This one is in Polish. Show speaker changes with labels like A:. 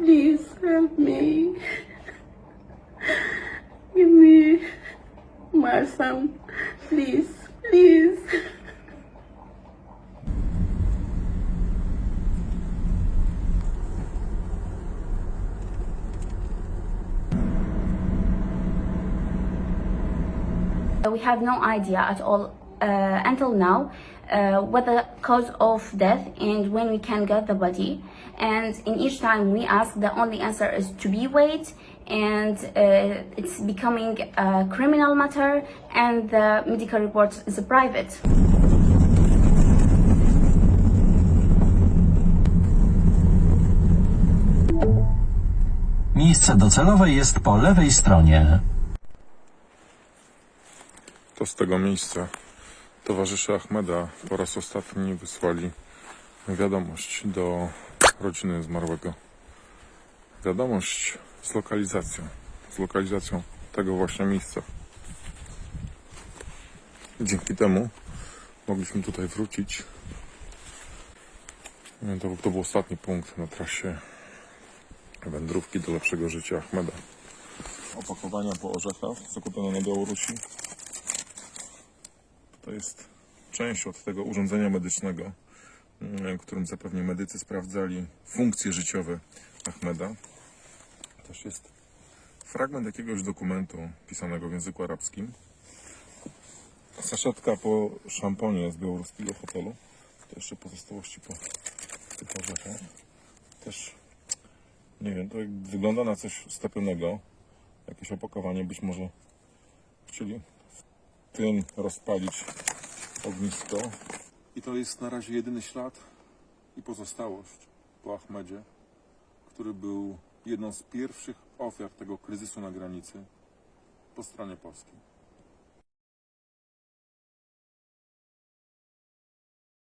A: Please help me. Give me my son. Please, please.
B: We have no idea at all uh, until now uh, what the cause of death and when we can get the body. And in each time we ask, the only answer is to be wait, and uh, it's becoming a criminal matter, and the medical report is private.
C: Miejsce docelowe jest po lewej stronie.
D: To z tego miejsca towarzysze Ahmeda po raz ostatni wysłali wiadomość do rodziny zmarłego. Wiadomość z lokalizacją. Z lokalizacją tego właśnie miejsca. Dzięki temu mogliśmy tutaj wrócić. To, to był ostatni punkt na trasie wędrówki do lepszego życia Ahmeda. Opakowania po orzechach zakupione na Białorusi. To jest część od tego urządzenia medycznego, mm, którym zapewne medycy sprawdzali funkcje życiowe Ahmeda. Też jest fragment jakiegoś dokumentu pisanego w języku arabskim. Saszetka po szamponie z białoruskiego hotelu. To jeszcze pozostałości po tych orzechach. Też nie wiem, to wygląda na coś stopionego. Jakieś opakowanie, być może chcieli tym rozpalić ognisko. I to jest na razie jedyny ślad i pozostałość po Ahmedzie, który był jedną z pierwszych ofiar tego kryzysu na granicy po stronie polskiej.